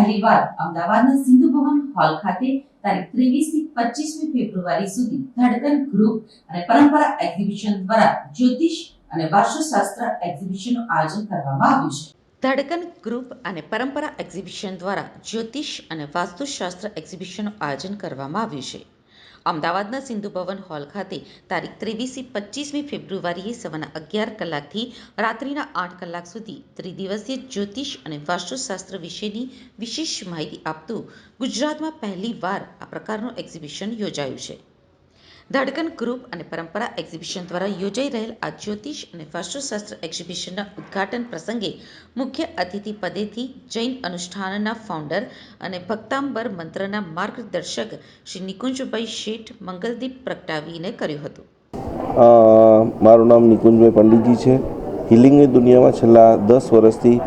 પહેલીવાર અમદાવાદના સિંધુ ભવન હોલ ખાતે તારીખ ત્રેવીસથી પચીસમી ફેબ્રુઆરી સુધી ધડકન ગ્રુપ અને પરંપરા એક્ઝિબિશન દ્વારા જ્યોતિષ અને વાસ્તુશાસ્ત્ર એક્ઝિબિશનનું આયોજન કરવામાં આવ્યું છે. ધડકન ગ્રુપ અને પરંપરા એક્ઝિબિશન દ્વારા જ્યોતિષ અને વાસ્તુશાસ્ત્ર એક્ઝિબિશનનું આયોજન કરવામાં આવ્યું છે. અમદાવાદના સિંધુ ભવન હોલ ખાતે તારીખ ત્રેવીસથી પચીસમી ફેબ્રુઆરીએ સવારના અગિયાર કલાકથી રાત્રિના આઠ કલાક સુધી ત્રિદિવસીય જ્યોતિષ અને વાસ્તુશાસ્ત્ર વિશેની વિશેષ માહિતી આપતું ગુજરાતમાં પહેલી વાર આ પ્રકારનું એક્ઝિબિશન યોજાયું છે. ધડકન ગ્રુપ અને પરંપરા એક્ઝિબિશન દ્વારા યોજાઈ રહેલ આ જ્યોતિષ અને વાસ્તુશાસ્ત્ર એક્ઝિબિશનના ઉદ્ઘાટન પ્રસંગે મુખ્ય અતિથિ પદેથી જૈન અનુષ્ઠાનના ફાઉન્ડર અને ભક્તાંબર મંત્રના માર્ગદર્શક શ્રી નિકુંજભાઈ શેઠ મંગલદીપ પ્રગટાવીને કર્યું હતું. મારું નામ નિકુંજભાઈ પંડિતજી છે. હિલિંગની દુનિયામાં છેલ્લા દસ વર્ષથી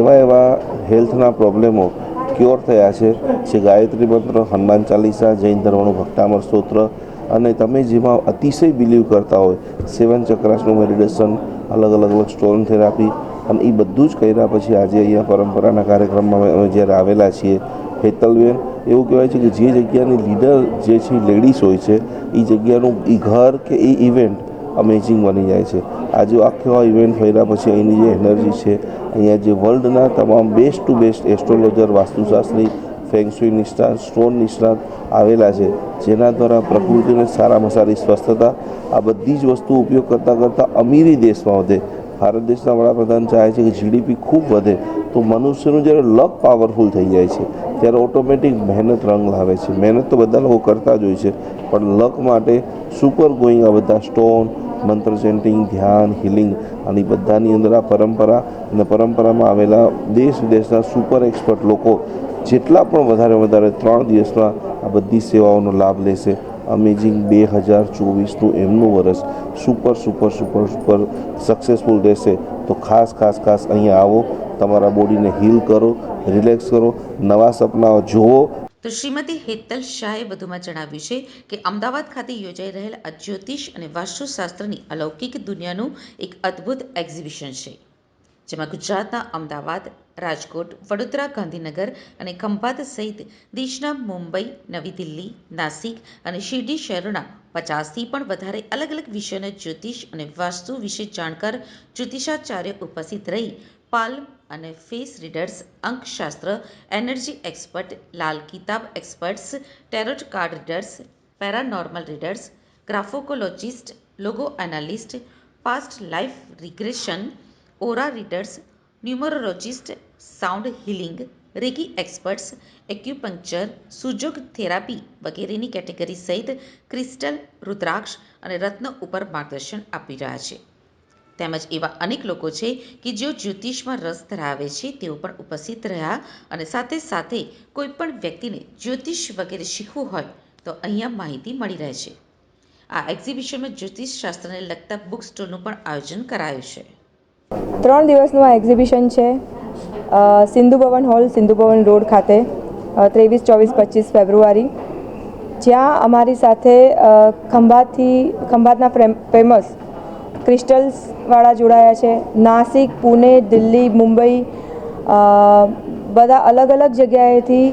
એવા એવા હેલ્થના પ્રોબ્લેમો ક્યોર થયા છે. જે ગાયત્રી મંત્ર, હનુમાન ચાલીસા, જૈન ધર્મનું ભક્તામર સ્તોત્ર અને તમે જેમાં અતિશય બિલીવ કરતા હોય, સેવન ચક્રાસનું મેડિટેશન અલગ અલગ અલગ સ્ટોન થેરાપી અને એ બધું જ કર્યા પછી આજે અહીંયા પરંપરાના કાર્યક્રમમાં અમે- જ્યારે આવેલા છીએ, હેતલબેન, એવું કહેવાય છે કે જે જગ્યાની લીડર જે છે લેડીઝ હોય છે એ જગ્યાનું એ ઘર કે એ ઇવેન્ટ અમેઝિંગ બની જાય છે. આજે આખો આ ઇવેન્ટ ફર્યા પછી અહીંની જે એનર્જી છે, અહીંયા જે વર્લ્ડના તમામ બેસ્ટ ટુ બેસ્ટ એસ્ટ્રોલોજર વાસ્તુશાસ્ત્રી ફેંગશુઈ નિષ્ણાત સ્ટોન નિષ્ણાત આવેલા છે, જેના દ્વારા પ્રકૃતિને સારામાં સારી સ્વસ્થતા, આ બધી જ વસ્તુ ઉપયોગ કરતાં કરતાં અમીરી દેશમાં વધે. ભારત દેશના વડાપ્રધાન ચાહે છે કે જીડીપી ખૂબ વધે, તો મનુષ્યનું જ્યારે લક પાવરફુલ થઈ જાય છે, ત્યારે ઓટોમેટિક મહેનત રંગ લાવે છે. મહેનત તો બધા લોકો કરતા જ હોય છે, પણ લક માટે સુપર ગોઈંગ આ બધા સ્ટોન મંત્ર ચેન્ટિંગ ધ્યાન, હિલિંગ અને બધાની અંદર આ પરંપરા અને પરંપરામાં આવેલા દેશ વિદેશના સુપર એક્સપર્ટ લોકો જેટલા પણ વધારે વધારે ત્રણ દિવસમાં આ બધી સેવાઓનો લાભ લેશે. અમેઝિંગ બે હજાર ચોવીસનું એમનું વર્ષ super super super super successful રહેશે. તો ખાસ ખાસ ખાસ અહીંયા આવો. તમારા બોડીને હીલ કરો રિલેક્સ કરો. નવા સપનાઓ જુઓ. તો શ્રીમતી હેતલ શાહે વધુમાં જણાવ્યું છે કે અમદાવાદ ખાતે યોજાઈ રહેલ આ જ્યોતિષ અને વાસ્તુશાસ્ત્રની અલૌકિક દુનિયાનું એક અદ્ભુત એક્ઝિબિશન છે, જેમાં ગુજરાતના અમદાવાદ, રાજકોટ, વડોદરા, ગાંધીનગર અને ખંભાત સહિત દેશના મુંબઈ, નવી દિલ્હી, નાસિક અને શિરડી શહેરોના પચાસથી પણ વધારે અલગ અલગ વિષયોના જ્યોતિષ અને વાસ્તુ વિશે જાણકાર જ્યોતિષાચાર્ય ઉપસ્થિત રહી પાલ્મ અને face readers, અંકશાસ્ત્ર, energy expert, Lal Kitab experts, tarot card readers, paranormal readers, graphologist, logo analyst, past life regression, aura readers, numerologist, sound healing reiki experts, acupuncture, Sujok therapy વગેરેની કેટેગરી સહિત ક્રિસ્ટલ, રુદ્રાક્ષ અને રત્ન ઉપર માર્ગદર્શન આપી રહ્યા છે. તેમજ એવા અનેક લોકો છે કે જેઓ જ્યોતિષમાં રસ ધરાવે છે તેઓ પણ ઉપસ્થિત રહ્યા અને સાથે સાથે કોઈ પણ વ્યક્તિને જ્યોતિષ વગેરે શીખવું હોય તો અહીંયા માહિતી મળી રહે છે. આ એક્ઝિબિશનમાં જ્યોતિષ શાસ્ત્રને લગતા બુક સ્ટોરનું પણ આયોજન કરાયું છે. ત્રણ દિવસનું આ એક્ઝિબિશન છે. સિંધુ ભવન હોલ, સિંધુ ભવન રોડ ખાતે ત્રેવીસ, ચોવીસ, પચીસ ફેબ્રુઆરી. જ્યાં અમારી સાથે ખંભાતથી ખંભાતના ફેમસ ક્રિસ્ટલ્સવાળા જોડાયા છે. નાસિક, પુણે, દિલ્હી, મુંબઈ બધા અલગ અલગ જગ્યાએથી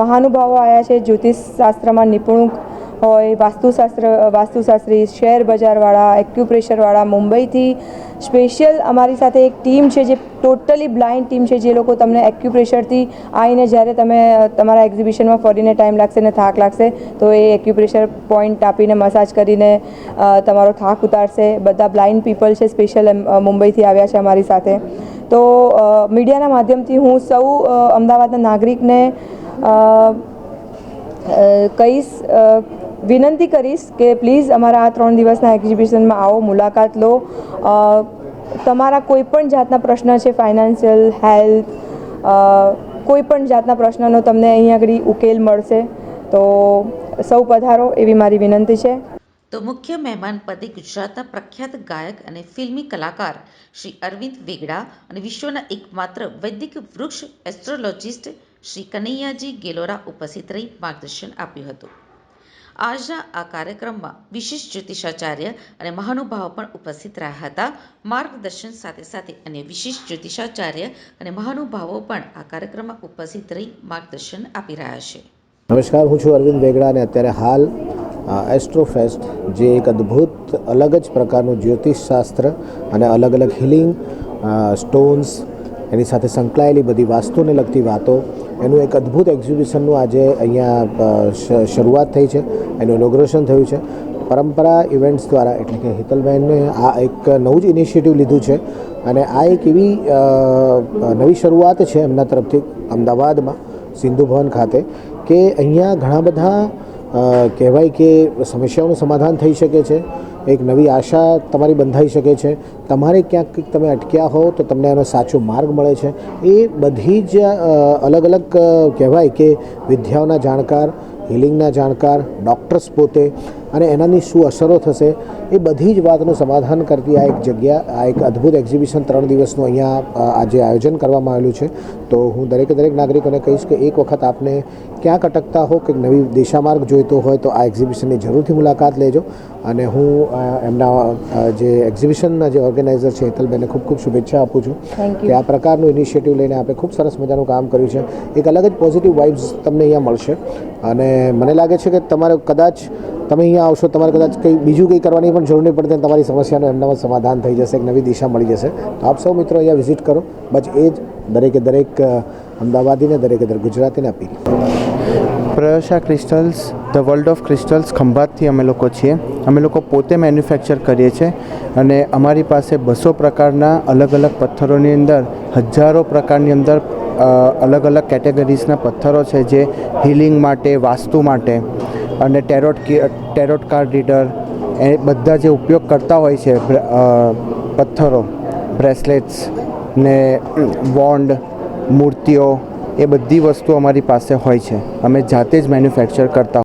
મહાનુભાવો આવ્યા છે જ્યોતિષ શાસ્ત્રમાં નિપુણક હોય, વાસ્તુશાસ્ત્ર, વાસ્તુશાસ્ત્રી શેર બજારવાળા એક્યુપ્રેશરવાળા મુંબઈથી સ્પેશિયલ અમારી સાથે એક ટીમ છે જે ટોટલી બ્લાઇન્ડ ટીમ છે. જે લોકો તમને એક્યુપ્રેશરથી આવીને જ્યારે તમે તમારા એક્ઝિબિશનમાં ફરીને ટાઈમ લાગશે ને થાક લાગશે, તો એ એક્યુપ્રેશર પોઈન્ટ આપીને મસાજ કરીને તમારો થાક ઉતારશે. બધા બ્લાઇન્ડ પીપલ છે સ્પેશિયલ મુંબઈથી આવ્યા છે અમારી સાથે. તો મીડિયાના માધ્યમથી હું સૌ અમદાવાદના નાગરિકને કહીશ વિનંતી કરીશ કે પ્લીઝ અમારા આ ત્રણ દિવસના એક્ઝિબિશનમાં આવો, મુલાકાત લો. તમારા કોઈ પણ જાતના પ્રશ્ન છે, ફાઇનાન્શિયલ, હેલ્થ કોઈ પણ જાતના પ્રશ્નનો તમને અહીં આગળ ઉકેલ મળશે, તો સૌ પધારો એવી મારી વિનંતી છે. તો મુખ્ય મહેમાન પદે ગુજરાતના પ્રખ્યાત ગાયક અને ફિલ્મી કલાકાર શ્રી અરવિંદ વેગડા અને વિશ્વના એકમાત્ર વૈદિક વૃક્ષ એસ્ટ્રોલોજિસ્ટ શ્રી કનૈયાજી ગેલોરા ઉપસ્થિત રહી માર્ગદર્શન આપ્યું હતું. આજના આ કાર્યક્રમમાં વિશેષ જ્યોતિષાચાર્ય અને મહાનુભાવો પણ ઉપસ્થિત રહ્યા હતા. માર્ગદર્શન સાથે સાથે અન્ય વિશેષ જ્યોતિષાચાર્ય અને મહાનુભાવો પણ આ કાર્યક્રમમાં ઉપસ્થિત રહી માર્ગદર્શન આપી રહ્યા છે. નમસ્કાર, હું છું અરવિંદ વેગડા અને અત્યારે હાલ એસ્ટ્રોફેસ્ટ જે એક અદ્ભુત, અલગ જ પ્રકારનું જ્યોતિષશાસ્ત્ર અને અલગ અલગ હિલિંગ સ્ટોન્સ એની સાથે સંકળાયેલી બધી વાસ્તુને લગતી વાતો એનું એક અદ્ભુત એક્ઝિબિશનનું આજે અહીંયા શરૂઆત થઈ છે. એનું ઇનોગ્રેશન થયું છે. પરંપરા ઇવેન્ટ્સ દ્વારા, એટલે કે હિતલબેનને આ એક નવું જ ઇનિશિયેટિવ લીધું છે. અને આ એક એવી નવી શરૂઆત છે એમના તરફથી અમદાવાદમાં સિંધુ ભવન ખાતે, કે અહીંયા ઘણા બધા કહેવાય કે સમસ્યાઓનું સમાધાન થઈ શકે છે. એક નવી આશા તમારી બંધાઈ શકે છે. તમારે ક્યાંક કંઈક તમે અટક્યા હો તો તમને એનો સાચો માર્ગ મળે છે. એ બધી જ અલગ અલગ કહેવાય કે વિદ્યાઓના જાણકાર, હિલિંગના જાણકાર, ડૉક્ટર્સ પોતે અને એનાની શું અસરો થશે એ બધી જ વાતનું સમાધાન કરતી આ એક જગ્યા આ એક અદ્ભુત એક્ઝિબિશન ત્રણ દિવસનું અહીંયા આજે આયોજન કરવામાં આવેલું છે. તો હું દરેકે દરેક નાગરિકોને કહીશ કે એક વખત આપને ક્યાંક અટકતા હો કે નવી દિશામાર્ગ જોઈતો હોય તો આ એક્ઝિબિશનની જરૂરથી મુલાકાત લેજો. અને હું એમના જે એક્ઝિબિશનના જે ઓર્ગેનાઇઝર છે હેતલબેને ખૂબ ખૂબ શુભેચ્છા આપું છું કે આ પ્રકારનું ઇનિશિયેટિવ લઈને આપણે ખૂબ સરસ મજાનું કામ કર્યું છે. એક અલગ જ પોઝિટિવ વાઇબ્સ તમને અહીંયા મળશે. અને મને લાગે છે કે તમારે કદાચ તમે અહીંયા આવશો, તમારે કદાચ કંઈ બીજું કંઈ કરવાની પણ જરૂર નહીં પડે તમારી સમસ્યાનું એમનામાં સમાધાન થઈ જશે, એક નવી દિશા મળી જશે. તો આપ સૌ મિત્રો અહીંયા વિઝિટ કરો, બસ એ જ દરેકે દરેક અમદાવાદીને, દરેકે દરેક ગુજરાતીને appeal. Prayosha crystals, the world of crystals ખંભાતથી અમે લોકો છીએ. અમે લોકો પોતે મેન્યુફેક્ચર કરીએ છીએ અને અમારી પાસે બસો પ્રકારના અલગ અલગ પથ્થરોની અંદર, હજારો પ્રકારની અંદર અલગ અલગ કેટેગરીઝના પથ્થરો છે જે હિલિંગ માટે, વાસ્તુ માટે અને ટેરોટ ટેરોટ કાર્ડ રીડર, એ બધા જે ઉપયોગ કરતા હોય છે પથ્થરો, બ્રેસલેટ્સ ને વોન્ડ, મૂર્તિઓ, એ બધી વસ્તુ અમારી પાસે હોય છે. અમે જાતે જ મેન્યુફેક્ચર કરતા